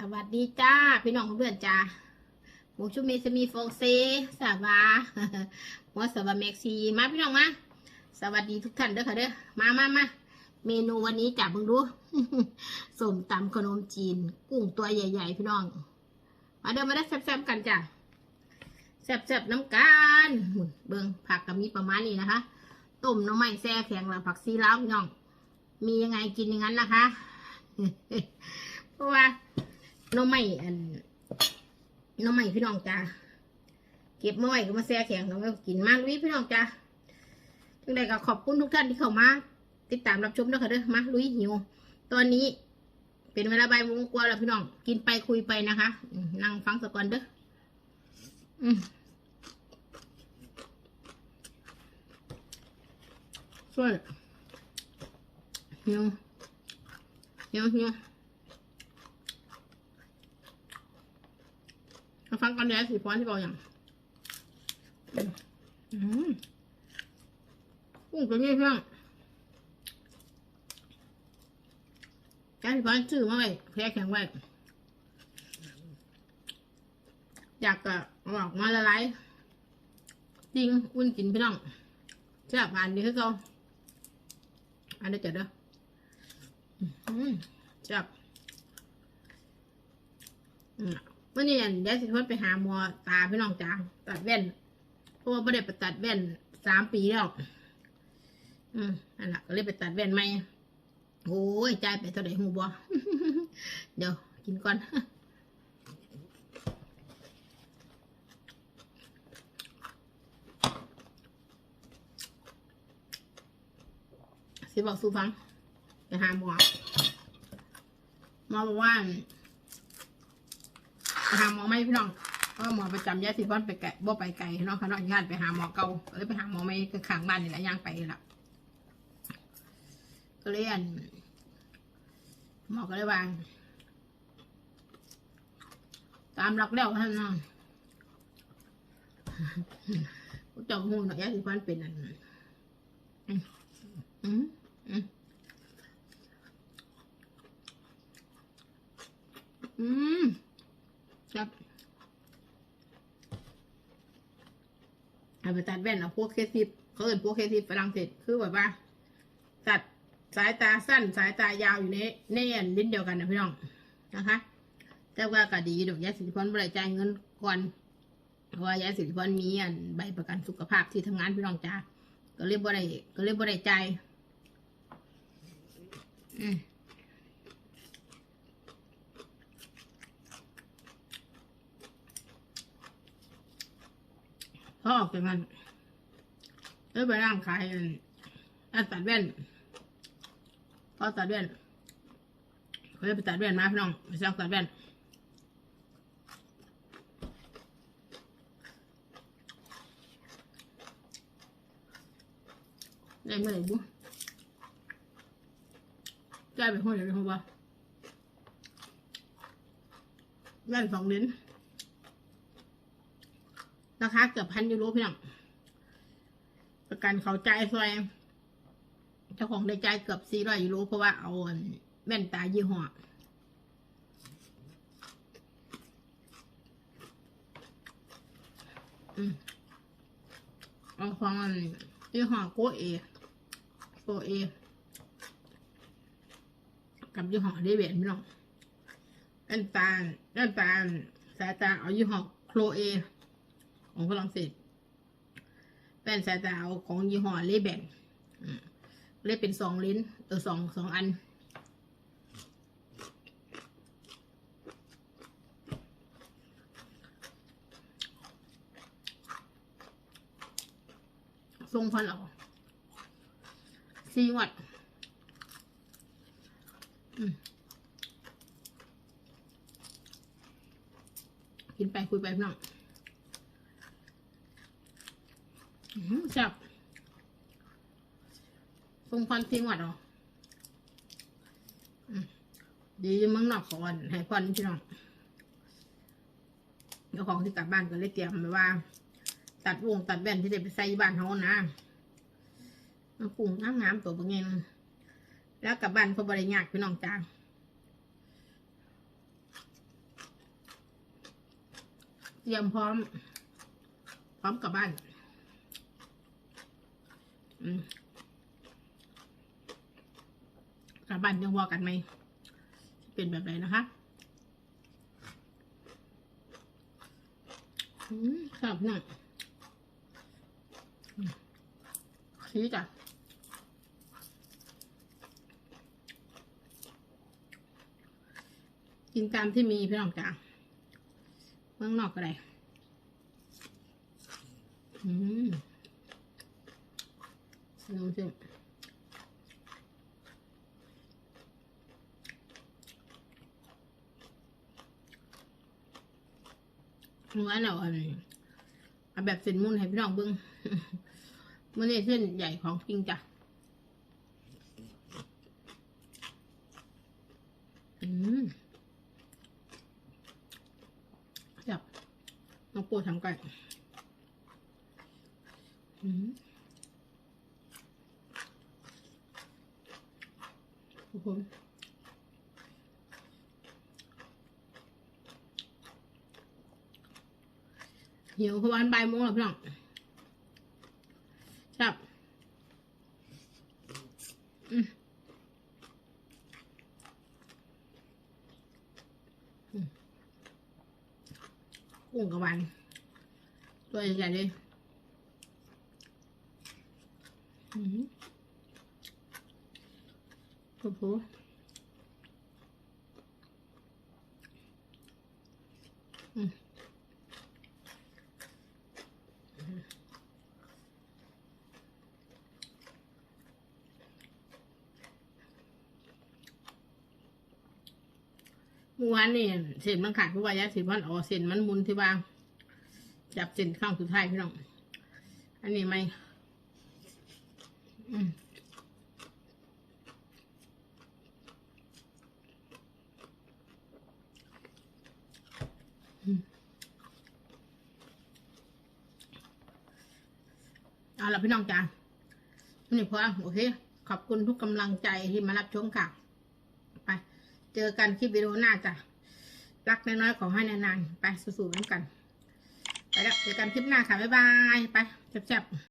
สวัสดีจ้า พี่น้องเพื่อนจ้าหมูชุเมสมีโฟงเซสวาหัวสวาเม็กซีมาพี่น้องมาสวัสดีทุกท่านเด้อค่ะเด้อมามามาเมนูวันนี้จับมึงดูสมตำขนมจีน กุ้งตัวใหญ่ๆ พี่น้อง มาเดินมาได้แซ่บๆกันจ้ะแซ่บๆน้ำกันเบิงผักก็มีประมาณนี้นะคะต้มน้ำไม้แซ่แข็งแล้วผักซีล้าพี่น้อง มียังไงกินอย่างนั้นนะคะเพราะว่า น้ำไม้อันน้ำไม้พี่น้องจ้าเก็บมาไว้ก็มาแซ่แข็งก็มากินมากลุยพี่น้องจ้าทั้งใดก็ขอบคุณทุกท่านที่เข้ามา ติดตามรับชมด้วยค่ะเด้อมาลุยหิว ตอนนี้เป็นเวลาบายโมงกว่าแล้วพี่น้อง กินไปคุยไปนะคะนั่งฟังสักก่อนเด้ออืมช่วยหิวหิวหิว มาฟังกันแดดสีฟ้อนที่บอกอย่างอืมกุ้งตัวนี้เพื่อนแกสีฟ้อนชื่อมาไว้แพ้แข็งไว้ อยากจะเออกมาละลายจริงอุ่นกินพี่น้องแซ่บผ่านดีคือเขาอันนี้เจ็ดเด้ออืมแซ่บอืม วันนี้อันเดี๋ยสิทวดไปหาหมอตาพี่น้องจ้าตัดแว่น เพราะว่าไม่ได้ไปตัดแว่นสามปีแล้ว อืมนั่นแหละก็เลยไปตัดแว่นใหม่โอ้ยจ่ายไปเท่าไหร่หูบ่เดี๋ยวกินก่อนสิบอกสู้ฟังไปหาหมอหมอบอกว่า หาหมอไม่พี่น้องเพราะหมอประจำยาสีฟันไปไกลบ่ไปไกลนาะเขาเนาะญาติไปหาหมอเก่าก็เลยไปหาหมอไม่ก็ข้างบ้านนี่แหละย่างไปละก็เลยอันหมอก็เลยวาง ตามหลักแล้วท่านเนาะกูจำหูหน่อยยาสีฟันเป็นอันนั้นอืมอืมอืมอืมครับ เอาไปตัดแว่นเอาพวกเคสิบเขาเอ่นพวกเคสิบฝรั่งเศสคือแบบว่าตัดสายตาสั้นสายตายาวอยู่ในในอันลิ้นเดียวกันนะพี่น้องนะคะ แต่ว่าก็ดีดอกยาสีฟันบริจายเงินก่อนเพราะว่ายาสีฟันมีอันใบประกันสุขภาพที่ทำงานพี่น้องจ้าก็เรียบริก็เรียบริจายอืม พอออกจากนั้นเอ้ยไปร่างขายอันตัดแว่นพอตัดแว่นเขาเลยไปตัดแว่นมาพี่น้องไปสั่งตัดแว่นได้เมื่อไหร่บุ๊ได้ไปห้อยเลยครับว่าแว่นสองลิ้น ราคาเกือบพันยูโรพี่น้องประกันเขาจ่ายซอยเจ้าของได้จ่ายเกือบสี่ร้อยยูโรเพราะว่าเอาอันแว่นตายี่ห้อเอาของอันยี่ห้อโกเอโกเอ กับยี่ห้อเดเวนพี่น้องแว่นตาแว่นตาสายตาเอายี่ห้อโคลเอ ของฝรั่งเศสแว่นสายตาเอาของยี่ห้อเลแบนเลเป็นสองลิ้นเออสองสองอัน ทรงพันเอาสี่วัดกินไปคุยไปพี่น้อง ชอหือแซ่บทรงพันทิ้งวัดหรอดีมึงนอกขอนให้พันพี่น้องเจ้าของที่กลับบ้านก็เลยเตรียมไว้ว่า ตัดวงตัดแว่นที่จะไปใส่บ้านเขานะมันกุ้งน้ำน้ำตัวบางเงินแล้วกลับบ้านเขาบริยากพี่น้องจ้าเตรียมพร้อม พร้อมกลับบ้าน กลับบ้านยังวอกันไหม เป็นแบบไหนนะคะกลับหนักชี้จ้ะกินตามที่มีพี่น้องจ้ะเมืองนอกก็ได้ อืม ลองชิมเมื่อเราอันเอาแบบเส้นมุนให้พี่น้องเบิ้งมันนี่เส้นใหญ่ของจริงจ้ะอืมจับน้องปูทำก่อนอืมทุกคน หิวเพราะวันบ่ายโมงแล้วพี่น้องจับกุ้งกับวันตัวใหญ่ๆเลยอืม โอ้โหอืมเมื่อวานนี่เส้นมันขาดเพราะว่ายาสีฟันออกเส้นมันมุนที่ว่าจับเส้นข้างสุดท้ายพี่น้อง อันนี้ไม่อืมอืมเอา ละพี่น้องจ้านี่พอโอเค ขอบคุณทุกกำลังใจที่มารับชมค่ะ ไป เจอกันคลิปวิดีโอหน้าจ้ะรักน้อยๆขอให้นานๆไปสู้ๆน้ำกัน ไปแล้วเจอกันคลิปหน้าค่ะ บ๊ายบาย ไปแซ่บๆ